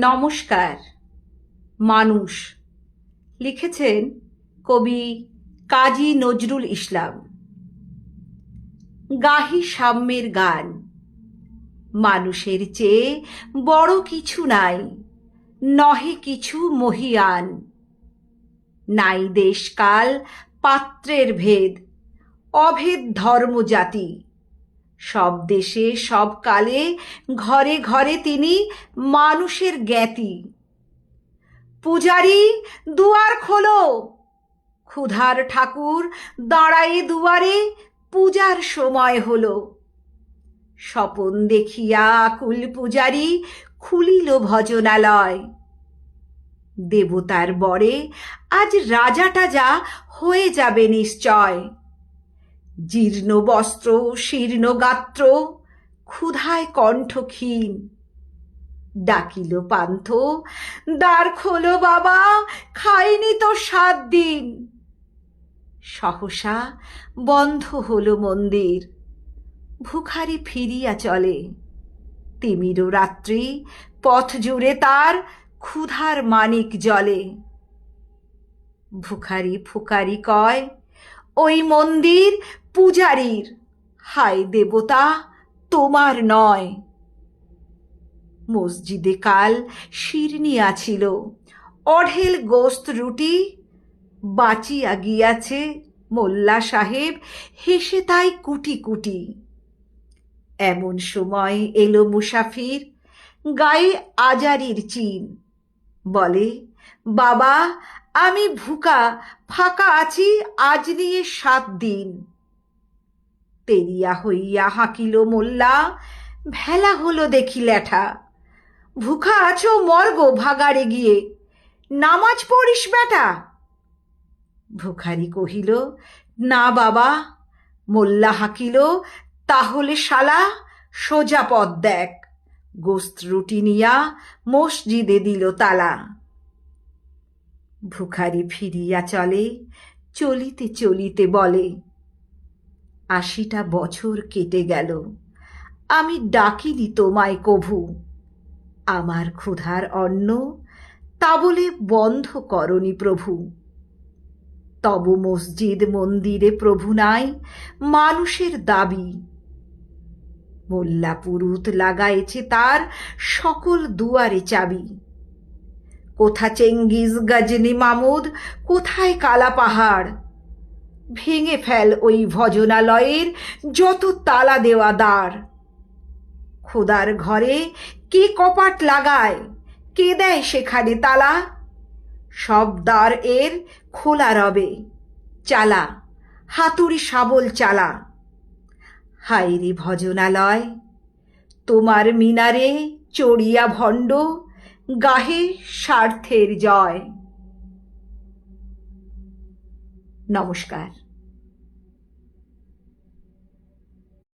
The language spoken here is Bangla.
নমস্কার, মানুষ, লিখেছেন কবি কাজী নজরুল ইসলাম। গাহি সাম্যের গান, মানুষের চেয়ে বড় কিছু নাই, নহে কিছু মহিয়ান। নাই দেশকাল পাত্রের ভেদ, অভেদ ধর্ম জাতি সব দেশে, সব কালে, ঘরে ঘরে তিনি মানুষের জ্ঞাতি। পূজারি, দুয়ার খোলো। ক্ষুধার ঠাকুর দাঁড়ায়ে দুয়ারে, পূজার সময় হলো। স্বপন দেখিয়া আকুল পূজারি খুলিল ভজনালয়। দেবতার বরে আজ রাজাটা যা হয়ে যাবে নিশ্চয়। জীর্ণ বস্ত্র, শীর্ণ গাত্র, ক্ষুধায় কণ্ঠ ক্ষীণ ডাকিল পান্থ, দ্বার খোলো বাবা, খাইনি তো সাত দিন। সহসা বন্ধ হলো মন্দির। ভুখারি ফিরিয়া চলে। তিমির রাত্রি পথ জুড়ে তার ক্ষুধার মানিক জলে। ভুখারি ফুকারি কয় ওই মন্দির পূজারীর। হায় দেবতা, তোমার নয়। মসজিদে কাল শিরনি আছিল। অঢেল গোস্ত রুটি বাঁচিয়া গিয়াছে মোল্লা সাহেব, হেসে তাই কুটি কুটি। এমন সময় এলো মুসাফির, গায়ে আজারির চিন। বলে বাবা, আমি ভুকা, ফাঁকা আছি, আজ নিয়ে সাত দিন। তেরিয়া হইয়া হাঁকিল মোল্লা, ভেলা হলো দেখি ল্যাঠা ভুখা আছো মর্গ ভাগাড়ে গিয়ে, নামাজ পড়িস বেটা? ভুখারি কহিল, না বাবা, মোল্লা হাঁকিল, তাহলে শালা, সোজা পথ দেখ। গোস্ত রুটি নিয়া মসজিদে দিল তালা। ভুখারি ফিরিয়া চলে, চলিতে চলিতে বলে, আশিটা বছর কেটে গেল, আমি ডাকিনি তোমায় কভু, আমার ক্ষুধার অন্ন তা বলে বন্ধ করনি প্রভু। তব মসজিদ মন্দিরে প্রভু নাই, মানুষের দাবি। মোল্লা পুরুত লাগাইছে তার সকল দুয়ারে চাবি। কোথা চেঙ্গিজ গজনি মামুদ, কোথায় কালা পাহাড়? ভেঙে ফেল ওই ভজনালয়ের যত তালা দেওয়া দ্বার। খোদার ঘরে কে কপাট লাগায়? কে দেয় সেখানে তালা? সব দ্বার এর খোলা রবে, চালা, হাতুড়ি শাবল চালা। হায়রে ভজনালয়, তোমার মিনারে চড়িয়া ভণ্ড গাহে স্বার্থের জয়। নমস্কার।